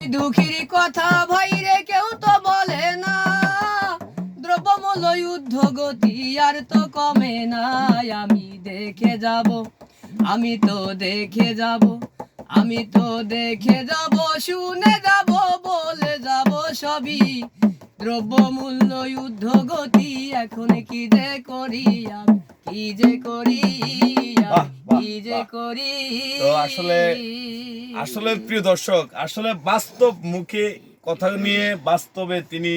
দুঃখীর কথা ভাইরে কেউ তো বলে না। দ্রব্যমূল্য যুদ্ধ গতি আর তো কমে না আমি দেখে যাব, আমি তো দেখে যাব, আমি তো দেখে যাব, শুনে যাব, বলে যাব সবই। দ্রব্যমূল্য যুদ্ধ গতি এখন কি যে করি আমি, কি যে করি তো আসলে- আসলে প্রিয় দর্শক আসলে বাস্তব মুখে কথা নিয়ে বাস্তবে তিনি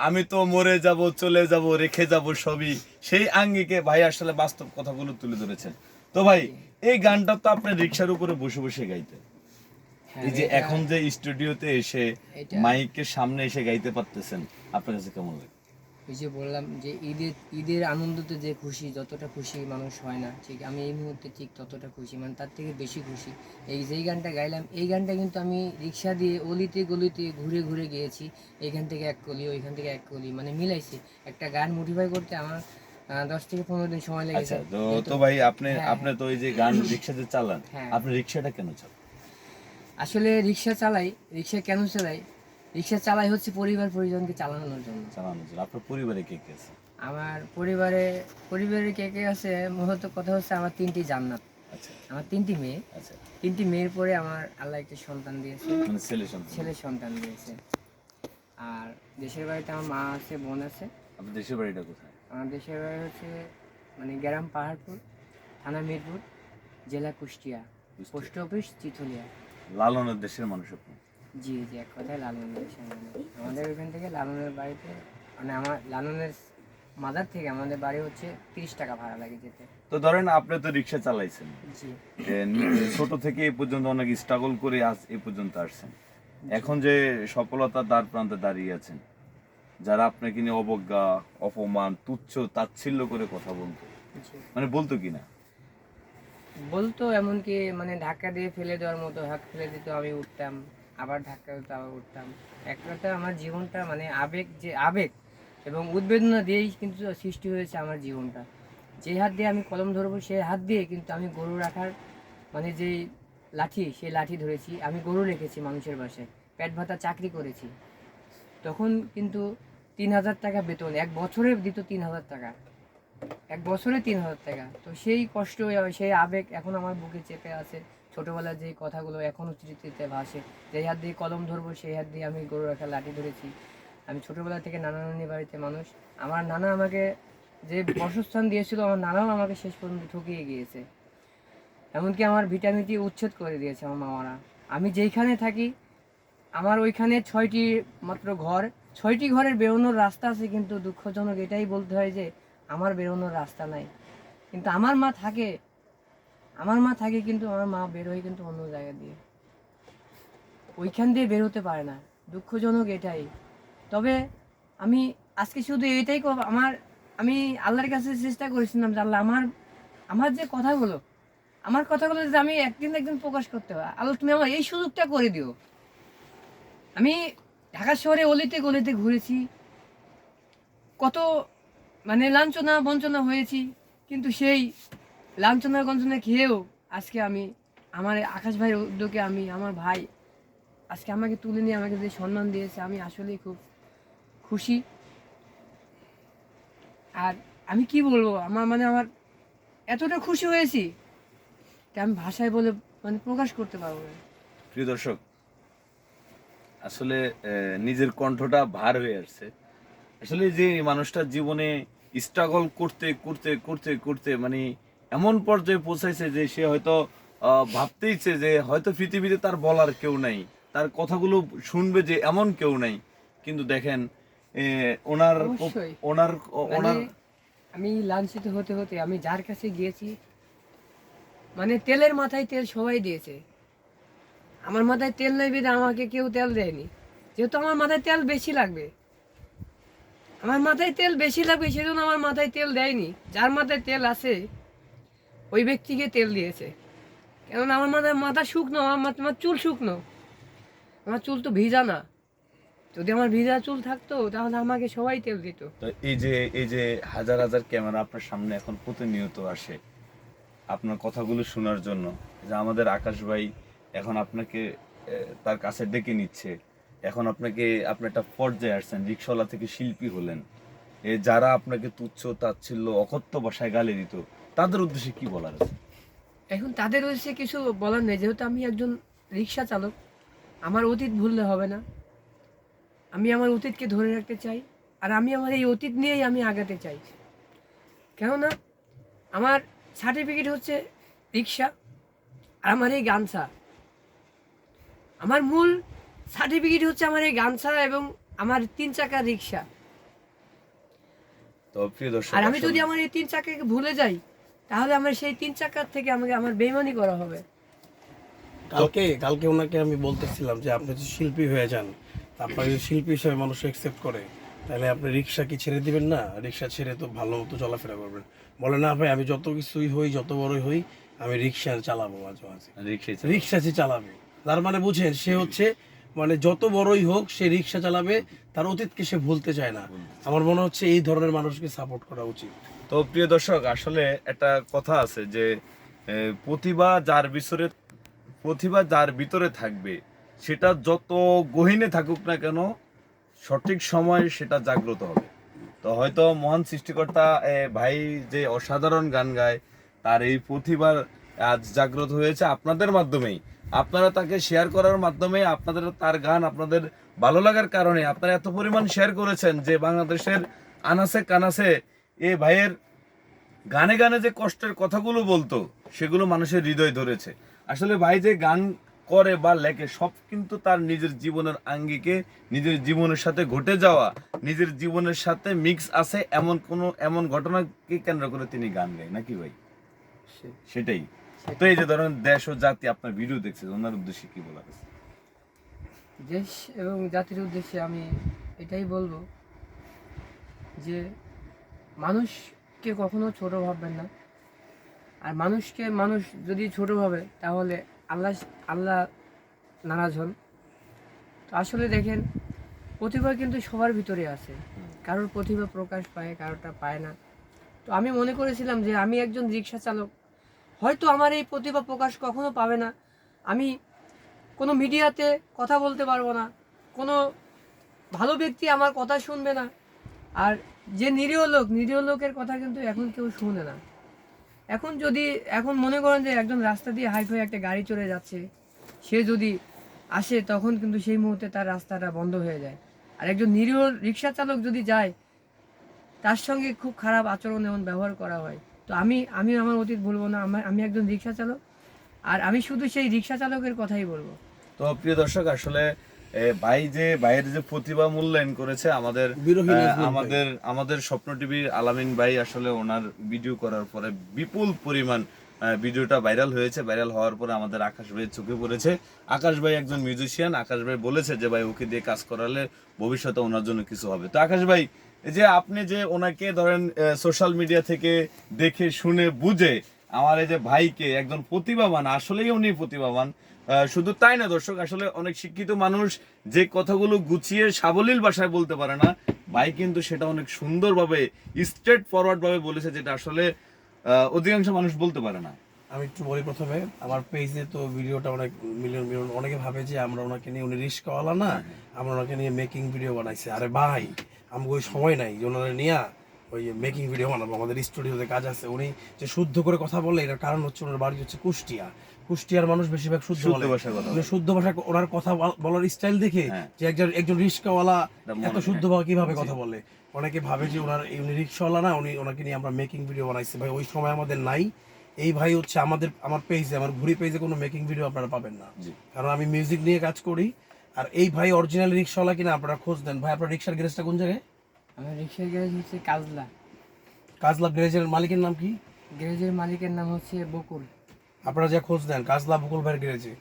আমি তো মরে যাব চলে যাব রেখে যাব সবই সেই আঙ্গিকে ভাই আসলে বাস্তব কথাগুলো তুলে ধরেছেন। তো ভাই এই গানটা তো আপনি রিক্সার উপরে বসে বসে গাইতেন। হ্যাঁ, এই যে এখন যে স্টুডিওতে এসে মাইকের সামনে এসে গাইতে পারতেছেন আপনার কাছে কেমন লাগে? ওই যে বললাম যে ঈদের ঈদের আনন্দতে যে খুশি যতটা খুশি মানুষ হয় না ঠিক আমি এই মুহূর্তে ঠিক ততটা খুশি মানে তার থেকে বেশি খুশি। এই যেই গানটা গাইলাম এই গানটা কিন্তু আমি রিক্সা দিয়ে অলিতে গলিতে ঘুরে ঘুরে গিয়েছি এইখান থেকে এক কলি ওইখান থেকে এক কলি মানে মিলাইছি। একটা গান মোটিফাই করতে আমার দশ থেকে পনেরো দিন সময় লেগেছে। আচ্ছা তো ভাই আপনি হ্যাঁ, আপনি তো এই যে গান রিক্সাতে চালান হ্যাঁ। আপনি রিক্সাটা কেন চালান? আসলে রিক্সা চালাই রিক্সা কেন চালাই? রিক্সা চালাই হচ্ছে পরিবার পরিজনকে চালানোর জন্য। চালানোর জন্য। আপনার পরিবারে কে কে আছে? আমার পরিবারে পরিবারে কে কে আছে? মূলত কথা হচ্ছে আমার তিনটি জান্নাত। আচ্ছা। আমার তিনটি মেয়ে। আচ্ছা। তিনটি মেয়ের পরে আমার আল্লাহ একটি সন্তান দিয়েছে। মানে ছেলে সন্তান। ছেলে সন্তান দিয়েছে। আর দেশের বাড়িতে আমার মা আছে বোন আছে। আপনার দেশের বাড়িটা কোথায়? আমার দেশের বাড়ি হচ্ছে মানে গ্রাম পাহাড়পুর থানা মিরপুর জেলা কুষ্টিয়া। পোস্ট অফিস চিথলিয়া লালনের দেশের মানুষ আপনি? জি জি এক কথায় লালন দেশের আমাদের ওইখান থেকে লালনের বাড়িতে মানে আমার লালনের মাদার থেকে আমাদের বাড়ি হচ্ছে তিরিশ টাকা ভাড়া লাগে যেতে। তো ধরেন আপনি তো রিক্সা চালাইছেন। নি- ছোট থেকে এই পর্যন্ত অনেক স্ট্রাগল করে আজ এই পর্যন্ত আসছেন। এখন যে সফলতার দ্বার প্রান্তে দাঁড়িয়ে আছেন যারা আপনাকে নিয়ে অবজ্ঞা অপমান তুচ্ছ তাচ্ছিল্য করে কথা বলতো মানে বলতো কিনা? বলতো এমনকি মানে ধাক্কা দিয়ে ফেলে দেওয়ার মতো হাত ফেলে দিত আমি উঠতাম। আবার ধাক্কা দিত আবার উঠতাম। এক আমার জীবনটা মানে আবেগ যে, আবেগ এবং উদ্বেদনা দিয়েই কিন্তু সৃষ্টি হয়েছে আমার জীবনটা। যে হাত দিয়ে আমি কলম ধরবো সেই হাত দিয়ে কিন্তু আমি গরু রাখার মানে যে লাঠি, সেই লাঠি ধরেছি। আমি গরু রেখেছি মানুষের বাসায়, পেট ভাতা চাকরি করেছি। তখন কিন্তু তিন হাজার টাকা বেতন, এক বছরে দিত তিন হাজার টাকা। এক বছরে তিন হাজার টাকা। তো সেই কষ্ট, সেই আবেগ এখন আমার বুকে চেপে আছে। ছোটবেলার যে কথাগুলো এখনও স্মৃতিতে ভাসে যেই হাত দিয়ে কলম ধরবো, সেই হাত দিয়ে আমি গরু রাখা লাঠি ধরেছি। আমি ছোটবেলা থেকে নানা নানি বাড়িতে মানুষ। আমার নানা আমাকে যে বসস্থান দিয়েছিল, আমার নানাও আমাকে শেষ পর্যন্ত ঠকিয়ে গিয়েছে। এমনকি আমার ভিটামিনটি উচ্ছেদ করে দিয়েছে আমার মামারা। আমি যেইখানে থাকি, আমার ওইখানে ছয়টি মাত্র ঘর। ছয়টি ঘরের বেরোনোর রাস্তা আছে, কিন্তু দুঃখজনক এটাই বলতে হয় যে, আমার বেরোনোর রাস্তা নাই। কিন্তু আমার মা থাকে আমার মা থাকে কিন্তু আমার মা বের বেরোয় কিন্তু অন্য জায়গা দিয়ে। ওইখান দিয়ে বের হতে পারে না। দুঃখজনক এটাই। তবে আমি আজকে শুধু এটাই আমার, আমি আল্লাহর কাছে চেষ্টা করেছিলাম যে আল্লাহ আমার আমার যে কথাগুলো, আমার কথাগুলো যদি আমি একদিন একদিন প্রকাশ করতে পারি, আল্লাহ তুমি আমার এই সুযোগটা করে দিও। আমি ঢাকা শহরে অলিতে গলিতে ঘুরেছি, কত মানে লাঞ্ছনা বঞ্চনা হয়েছি, কিন্তু সেই লাঞ্ছনা গঞ্চনা খেয়েও আজকে আমি আমার আকাশ ভাইয়ের উদ্যোগে আমি, আমার ভাই আজকে আমাকে তুলে নিয়ে আমাকে যে সম্মান দিয়েছে, আমি আসলেই খুব খুশি। আর আমি কি বলব, আমার মানে আমার এতটা খুশি হয়েছি যে আমি ভাষায় বলে মানে প্রকাশ করতে পারব না। প্রিয় দর্শক, আসলে নিজের কণ্ঠটা ভার হয়ে আসছে। আসলে যে মানুষটার জীবনে স্ট্রাগল করতে করতে করতে করতে মানে এমন পর্যায়ে পৌঁছাইছে যে সে হয়তো ভাবতেইছে যে হয়তো পৃথিবীতে তার বলার কেউ নাই তার কথাগুলো শুনবে যে এমন কেউ নাই। কিন্তু দেখেন ওনার ওনার ওনার মানে আমি লাঞ্ছিত হতে হতে আমি যার কাছে গিয়েছি মানে তেলের মাথায় তেল সবাই দিয়েছে। আমার মাথায় তেল নেই বেঁধে আমাকে কেউ তেল দেয়নি। যেহেতু আমার মাথায় তেল বেশি লাগবে। আমার মাথায় তেল বেশি লাগবে সেজন্য আমার মাথায় তেল দেয়নি। যার মাথায় তেল আছে ওই ব্যক্তিকে তেল দিয়েছে। কেননা আমার মাথায়, মাথা শুকনো, আমার মাথা, আমার চুল শুকনো। আমার চুল তো ভিজা না। যদি আমার ভিজা চুল থাকতো, তাহলে আমাকে সবাই তেল দিত। এই যে এই যে হাজার হাজার ক্যামেরা আপনার সামনে এখন প্রতিনিয়ত আসে আপনার কথাগুলো শোনার জন্য, যে আমাদের আকাশ ভাই এখন আপনাকে তার কাছে ডেকে নিচ্ছে। এখন আপনাকে, আপনি একটা পর্যায়ে আসছেন, রিক্সাওয়ালা থেকে শিল্পী হলেন। এ, যারা আপনাকে তুচ্ছ, তাচ্ছিল্য, অকথ্য ভাষায় গালি দিত তাদের উদ্দেশ্যে কি বলার আছে? এখন তাদের উদ্দেশ্যে কিছু বলার নেই। যেহেতু আমি একজন রিক্সা চালক আমার অতীত ভুললে হবে না। আমি আমার অতীতকে ধরে রাখতে চাই আর আমি আমার এই অতীত নিয়েই আমি আগাতে চাই। কেননা আমার সার্টিফিকেট হচ্ছে রিক্সা আর আমার এই গামছা। আমার মূল সার্টিফিকেট হচ্ছে আমার এই গামছা এবং আমার তিন চাকার রিক্সা। তো প্রিয় দর্শক আর আমি যদি আমার এই তিন চাকাকে ভুলে যাই তাহলে আমার সেই তিন চাকার থেকে আমাকে আমার বেইমানি করা হবে। কালকে কালকে ওনাকে আমি বলতেছিলাম যে আপনি যদি শিল্পী হয়ে যান তা আপনাকে যদি শিল্পী হিসেবে মানুষ একসেপ্ট করে তাহলে আপনি রিক্সা কি ছেড়ে দিবেন না? রিক্সা ছেড়ে তো ভালো মতো চলাফেরা করবেন। বলে না ভাই আমি যত কিছুই হই যত বড়ই হই আমি রিক্সা চালাবো মাঝে মাঝে। রিক্সা সে চালাবে। তার মানে বুঝেন সে হচ্ছে মানে যত বড়ই হোক সে রিক্সা চালাবে তার অতীতকে সে ভুলতে চায় না। আমার মনে হচ্ছে এই ধরনের মানুষকে সাপোর্ট করা উচিত। তো প্রিয় দর্শক, আসলে একটা কথা আছে যে প্রতিভা যার ভিতরে প্রতিভা যার ভিতরে থাকবে, সেটা যত গহীনে থাকুক না কেন, সঠিক সময় সেটা জাগ্রত হবে। তো হয়তো মহান সৃষ্টিকর্তা ভাই যে অসাধারণ গান গায়, তার এই প্রতিভার আজ জাগ্রত হয়েছে আপনাদের মাধ্যমেই। আপনারা তাকে শেয়ার করার মাধ্যমে, আপনাদের তার গান আপনাদের ভালো লাগার কারণে, আপনারা এত পরিমাণ শেয়ার করেছেন যে, বাংলাদেশের আনাসে কানাসে এ ভাইয়ের গানে গানে যে কষ্টের কথাগুলো বলতো সেগুলো মানুষের হৃদয় ধরেছে। আসলে ভাই যে গান করে বা লেখে সব কিন্তু তার নিজের জীবনের আঙ্গিকে নিজের জীবনের সাথে ঘটে যাওয়া নিজের জীবনের সাথে মিক্স আছে এমন কোনো এমন ঘটনাকে কেন্দ্র করে তিনি গান গায় নাকি ভাই? সেটাই। তো এই যে ধরেন দেশ ও জাতি আপনার ভিডিও দেখছে ওনার উদ্দেশ্যে কি বলা আছে? দেশ এবং জাতির উদ্দেশ্যে আমি এটাই বলব যে মানুষকে কখনো ছোট ভাববেন না। আর মানুষকে মানুষ যদি ছোট ভাবে, তাহলে আল্লাহ আল্লাহ নারাজ হন। তো আসলে দেখেন, প্রতিভা কিন্তু সবার ভিতরে আছে। কারোর প্রতিভা প্রকাশ পায়, কারোরটা পায় না। তো আমি মনে করেছিলাম যে আমি একজন রিক্সা চালক, হয়তো আমার এই প্রতিভা প্রকাশ কখনো পাবে না। আমি কোনো মিডিয়াতে কথা বলতে পারব না, কোনো ভালো ব্যক্তি আমার কথা শুনবে না। আর যে নিরীহ লোক, নিরীহ লোকের কথা কিন্তু এখন কেউ শুনে না। এখন যদি, এখন মনে করেন যে একজন রাস্তা দিয়ে হাইফাই একটা গাড়ি চলে যাচ্ছে, সে যদি আসে, তখন কিন্তু সেই মুহূর্তে তার রাস্তাটা বন্ধ হয়ে যায়। আর একজন নিরীহ রিক্সা চালক যদি যায়, তার সঙ্গে খুব খারাপ আচরণ এমন ব্যবহার করা হয়। তো আমি আমি আমার অতীত বলব না, আমার, আমি একজন রিক্সা চালক, আর আমি শুধু সেই রিক্সা চালকের কথাই বলব। তো প্রিয় দর্শক, আসলে ভাই যে ভাইয়ের যে প্রতিভা মূল্যায়ন করেছে আমাদের ভাই। আমাদের আমাদের স্বপ্ন টিভির আলামিন ভাই আসলে ওনার ভিডিও করার পরে বিপুল পরিমাণ ভিডিওটা ভাইরাল হয়েছে। ভাইরাল হওয়ার পরে আমাদের আকাশ ভাইয়ের চোখে পড়েছে। আকাশ ভাই একজন মিউজিশিয়ান আকাশ ভাই বলেছে যে ভাই ওকে দিয়ে কাজ করালে ভবিষ্যতে ওনার জন্য কিছু হবে। তো আকাশ ভাই এই যে আপনি যে ওনাকে ধরেন সোশ্যাল মিডিয়া থেকে দেখে শুনে বুঝে আমার এই যে ভাইকে একজন প্রতিভাবান আসলেই উনি প্রতিভাবান শুধু তাই না দর্শক আসলে অনেক শিক্ষিত মানুষ যে কথাগুলো গুছিয়ে সাবলীল ভাষায় বলতে পারে না ভাই কিন্তু সেটা অনেক সুন্দরভাবে স্ট্রেট ফরওয়ার্ড ভাবে বলেছে যেটা আসলে অধিকাংশ মানুষ বলতে পারে না। আমি একটু বলি প্রথমে আমার পেজে তো ভিডিওটা অনেক মিলিয়ন মিলিয়ন অনেকে ভাবে যে আমরা ওনাকে নিয়ে উনি রিস্কওয়ালা না আমরা ওনাকে নিয়ে মেকিং ভিডিও বানাইছি। আরে ভাই আমাকে ওই সময় নাই যে ওনারা নিয়ে ওই মেকিং ভিডিও বানাবো। আমাদের স্টুডিওতে কাজ আছে। উনি যে শুদ্ধ করে কথা বলে এটার কারণ হচ্ছে ওনার বাড়ি হচ্ছে কুষ্টিয়া। কুষ্টিয়ার মানুষ বেশিরভাগ শুদ্ধ শুদ্ধ বলে। শুদ্ধ ভাষা ওনার কথা বলার স্টাইল দেখে হ্যাঁ। যে একজন একজন রিস্কাওয়ালা এত শুদ্ধ ভাবে কীভাবে কথা বলে? অনেকে ভাবে যে ওনার উনি রিক্সাওয়ালা না উনি ওনাকে নিয়ে আমরা মেকিং ভিডিও বানাইছি। ভাই ওই সময় আমাদের নাই। এই ভাই হচ্ছে আমাদের আমার পেজে আমার ঘুরি পেজে কোনো মেকিং ভিডিও আপনারা পাবেন না। কারণ আমি মিউজিক নিয়ে কাজ করি। আর এই ভাই অরিজিনাল রিক্সাওয়ালা কিনা আপনারা খোঁজ দেন ভাই আপনার রিক্সার গ্যারেজটা কোন জায়গায়? আমার রিক্সার গ্যারেজ হচ্ছে কাজলা। কাজলা গ্যারেজের মালিকের নাম কি? গ্যারেজের মালিকের নাম হচ্ছে বকুল। আপনারা যা খোঁজ দেন কাজলা বকুল ভাইয়ের গ্যারেজে।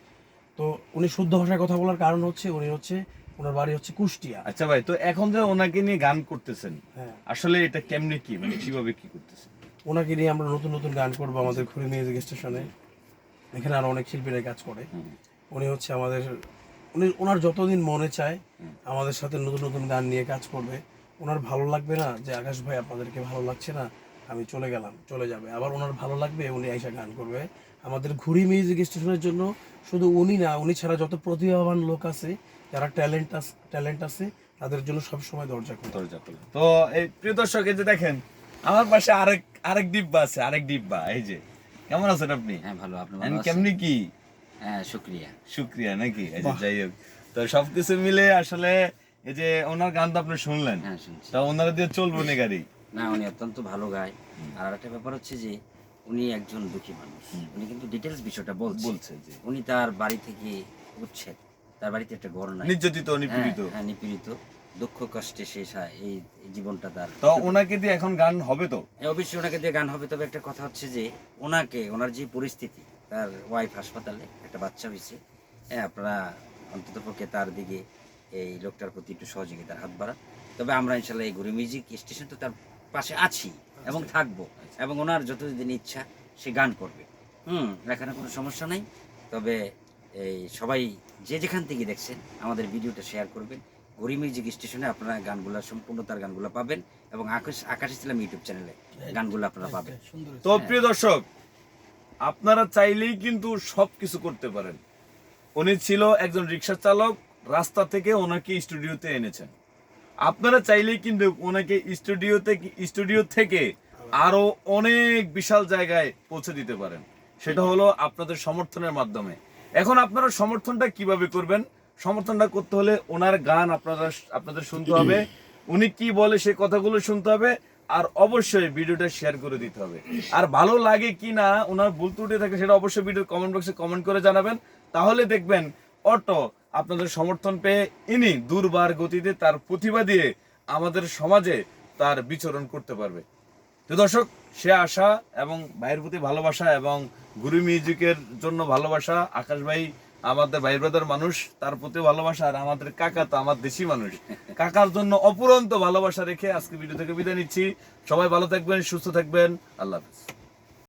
তো উনি শুদ্ধ ভাষায় কথা বলার কারণ হচ্ছে উনি হচ্ছে ওনার বাড়ি হচ্ছে কুষ্টিয়া। আচ্ছা ভাই তো এখন যে ওনাকে নিয়ে গান করতেছেন হ্যাঁ। আসলে এটা কেমনে কি? মানে কীভাবে কি করতেছেন? ওনাকে নিয়ে আমরা নতুন নতুন গান করব আমাদের ঘুরি মিউজিক স্টেশনে এখানে আরও অনেক শিল্পীরা কাজ করে। উনি হচ্ছে আমাদের উনি ওনার যতদিন মনে চায় আমাদের সাথে নতুন নতুন গান নিয়ে কাজ করবে। ওনার ভালো লাগবে না যে আকাশ ভাই আপনাদেরকে ভালো লাগছে না? আমি চলে গেলাম চলে যাবে। আবার ওনার ভালো লাগবে উনি আইসা গান করবে। আমাদের ঘুরি মিউজিক স্টেশনের জন্য শুধু উনি না উনি ছাড়া যত প্রতিভাবান লোক আছে যারা ট্যালেন্ট আছে ট্যালেন্ট আছে তাদের জন্য সবসময় দরজা খোলা। দরজা খোলা। তো এই প্রিয় দর্শক এই যে দেখেন আমার পাশে আরেক আরেক ডিব্বা আছে আরেক ডিব্বা এই যে। কেমন আছেন আপনি? হ্যাঁ ভালো আপনি ভালো আছেন? কেমনি কি? হ্যাঁ শুক্রিয়া। শুক্রিয়া নাকি? এই যে যাই হোক। তো সবকিছু মিলে আসলে এই যে ওনার গান তো আপনি শুনলেন। হ্যাঁ শুনছি। তা ওনারা দিয়ে চলবো না গাড়ি? না উনি অত্যন্ত ভালো গায় আর একটা ব্যাপার হচ্ছে যে উনি একজন দুঃখী মানুষ। উনি কিন্তু ডিটেলস বিষয়টা বলছে। বলছে যে উনি তার বাড়ি থেকে উচ্ছেদ। তার বাড়িতে একটা ঘর নাই। নির্যাতিত নিপীড়িত। হ্যাঁ, হ্যাঁ নিপীড়িত। দুঃখ কষ্টে শেষ হয় এই জীবনটা তার তো ওনাকে দিয়ে এখন গান হবে তো? এই অবশ্যই ওনাকে দিয়ে গান হবে। তবে একটা কথা হচ্ছে যে ওনাকে ওনার যে পরিস্থিতি তার ওয়াইফ হাসপাতালে একটা বাচ্চা হয়েছে। হ্যাঁ আপনারা অন্তত পক্ষে তার দিকে এই লোকটার প্রতি একটু সহযোগিতার হাত বাড়ান। তবে আমরা ইনশাল্লাহ এই ঘুরি মিউজিক স্টেশন তো তার পাশে আছি এবং থাকব এবং ওনার যতদিন ইচ্ছা সে গান করবে। হুম এখানে কোনো সমস্যা নাই। তবে এই সবাই যে যেখান থেকে দেখছেন আমাদের ভিডিওটা শেয়ার করবেন। ঘুরি মিউজিক স্টেশনে আপনারা গানগুলো সম্পূর্ণ তার গানগুলো পাবেন এবং আকাশ আকাশ ইসলাম ইউটিউব চ্যানেলে গানগুলো আপনারা পাবেন। তো প্রিয় দর্শক আপনারা চাইলেই কিন্তু সব কিছু করতে পারেন। উনি ছিল একজন রিক্সা চালক রাস্তা থেকে ওনাকে স্টুডিওতে এনেছেন। আপনারা চাইলেই কিন্তু ওনাকে স্টুডিওতে স্টুডিও থেকে আরও অনেক বিশাল জায়গায় পৌঁছে দিতে পারেন। সেটা হলো আপনাদের সমর্থনের মাধ্যমে। এখন আপনারা সমর্থনটা কীভাবে করবেন? সমর্থনটা করতে হলে ওনার গান আপনারা, আপনাদের শুনতে হবে। উনি কি বলে সে কথাগুলো শুনতে হবে। আর অবশ্যই ভিডিওটা শেয়ার করে দিতে হবে। আর ভালো লাগে কি না, ওনার ভুল ত্রুটি থাকে, সেটা অবশ্যই ভিডিও কমেন্ট বক্সে কমেন্ট করে জানাবেন। তাহলে দেখবেন অটো আপনাদের সমর্থন পেয়ে ইনি দুর্বার গতিতে তার প্রতিভা দিয়ে আমাদের সমাজে তার বিচরণ করতে পারবে। তো দর্শক, সে আশা এবং ভাইয়ের প্রতি ভালোবাসা এবং গুরু মিউজিকের জন্য ভালোবাসা, আকাশ ভাই আমাদের ভাই ব্রাদার মানুষ, তার প্রতি ভালোবাসা আর আমাদের কাকা তো আমার দেশি মানুষ। কাকার জন্য অপুরন্ত ভালোবাসা রেখে আজকে ভিডিও থেকে বিদায় নিচ্ছি। সবাই ভালো থাকবেন, সুস্থ থাকবেন। আল্লাহ হাফিজ।